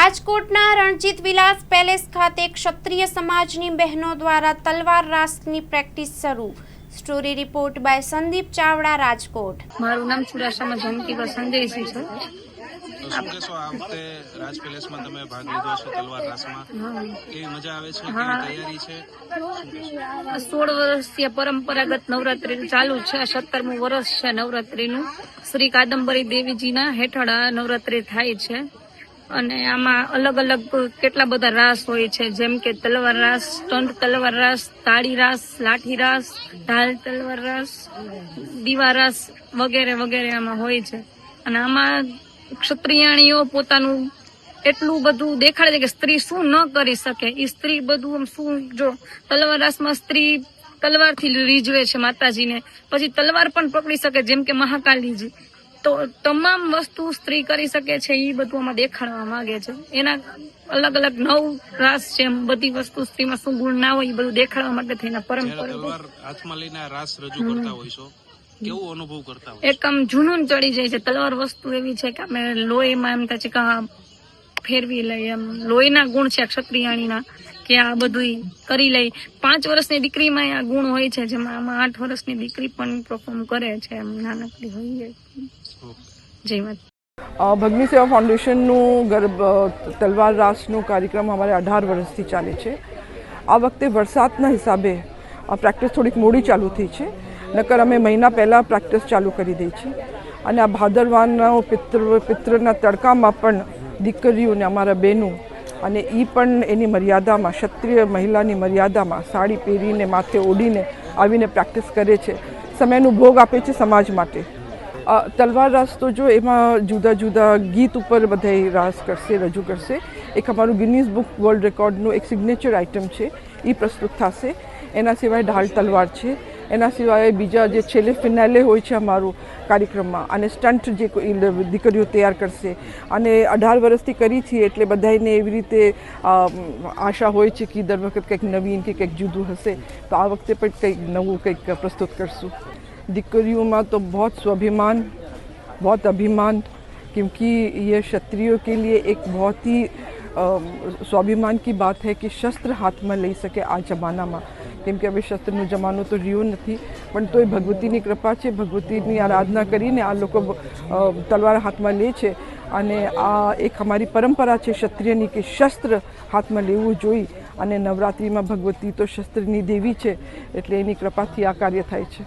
રાજકોટના રણજીત વિલાસ પેલેસ ખાતે ક્ષત્રિય સમાજની બહેનો દ્વારા તલવાર રાસની પ્રેક્ટિસ શરૂ. Story report by Sandeep Chavda Rajkot. મારું નામ ચુડાસામાં જયંતિકા સંજયસિંહ છે. તો શું કહેશો આ વખતે રાજ પેલેસમાં તમે ભાગ લીધો છો તલવાર રાસમાં? હા. કેવી મજા આવે છે? હા. કેવી તૈયારી છે? શું કહેશો? આ સોળ વર્ષથી પરંપરાગત નવરાત્રી ચાલુ છે. સત્તરમું વર્ષ છે નવરાત્રીનું. શ્રી કાદંબરી દેવીજીના હેઠળ આ નવરાત્રી થાય છે. અને આમાં અલગ અલગ કેટલા બધા રાસ હોય છે, જેમ કે તલવાર રાસ, સ્ટંટ તલવાર રાસ, તાળી રાસ, લાઠી રાસ, ઢાલ તલવાર રાસ, દીવા રાસ વગેરે વગેરે આમાં હોય છે. અને આમાં ક્ષત્રિયાણીઓ પોતાનું એટલું બધું દેખાડે છે કે સ્ત્રી શું ન કરી શકે. એ સ્ત્રી બધું આમ શું, જો તલવાર રાસમાં સ્ત્રી તલવારથી રીઝવે છે માતાજીને. પછી તલવાર પણ પકડી શકે, જેમ કે મહાકાલીજી. તો તમામ વસ્તુ સ્ત્રી કરી શકે છે એ બધું આમાં દેખાડવા માંગે છે. એના અલગ અલગ નવ રાસ છે એમ બધી વસ્તુ સ્ત્રીમાં શું ગુણ ના હોય એ બધું દેખાડવા માટે થઈને પરંપરા હાથમાં લઈને રાસ રજૂ કરતા હોય છો કેવું અનુભવ કરતા હોય એક આમ જૂનું ચડી જાય છે. તલવાર વસ્તુ એવી છે કે અમે લોહીમાં એમ થાય છે કે ફેરવી લઈએ એમ. લોહીના ગુણ છે ક્ષત્રિયાણીના કે આ બધું કરી લઈ. પાંચ વર્ષની દીકરીમાં આ ગુણ હોય છે જેમાં આમાં આઠ વર્ષની દીકરી પણ પરફોર્મ કરે છે એમ નાનકડી હોય જય માતા ભગની સેવા ફાઉન્ડેશનનું ગરબ તલવાર રાસનો કાર્યક્રમ અમારે અઢાર વર્ષથી ચાલે છે. આ વખતે વરસાદના હિસાબે પ્રેક્ટિસ થોડીક મોડી ચાલુ થઈ છે, નકર અમે મહિના પહેલાં પ્રેક્ટિસ ચાલુ કરી દઈ છે. અને આ ભાદરવાના પિતૃ, પિતૃના તડકામાં પણ દીકરીઓને અમારા બહેનો અને એ પણ એની મર્યાદામાં, ક્ષત્રિય મહિલાની મર્યાદામાં સાડી પહેરીને, માથે ઓઢીને આવીને પ્રેક્ટિસ કરે છે. સમયનું ભોગ આપે છે સમાજ માટે. તલવાર રાસ તો જો એમાં જુદા જુદા ગીત ઉપર બધા રાસ કરશે, રજૂ કરશે. એક અમારું ગિનીઝ બુક વર્લ્ડ રેકોર્ડનું એક સિગ્નેચર આઇટમ છે એ પ્રસ્તુત થશે. એના સિવાય ઢાલ તલવાર છે. એના સિવાય બીજા જે છેલ્લે ફિનાલે હોય છે અમારું કાર્યક્રમમાં, અને સ્ટન્ટ જે દીકરીઓ તૈયાર કરશે. અને અઢાર વર્ષથી કરી છીએ એટલે બધાને એવી રીતે આશા હોય છે કે દર વખત કંઈક નવીન કે કંઈક જુદું હશે. તો આ વખતે પણ કંઈક નવું કંઈક પ્રસ્તુત કરશું. दिक्करियों में तो बहुत स्वाभिमान बहुत अभिमान क्योंकि ये क्षत्रियों के लिए एक बहुत ही अ, स्वाभिमान की बात है कि शस्त्र हाथ में લઈ શકે આ જમાનામાં કેમ કે હવે શસ્ત્રનો જમાનો તો રહ્યો નથી પણ તોય ભગવતીની કૃપા છે ભગવતીની આરાધના કરીને આ લોકો અ, તલવાર હાથમાં લે છે અને આ એક અમારી પરંપરા છે ક્ષત્રિયની કે શસ્ત્ર હાથમાં લેવું જોઈ અને નવરાત્રિમાં ભગવતી તો શસ્ત્રની દેવી છે એટલે એની કૃપાથી આ કાર્ય થાય છે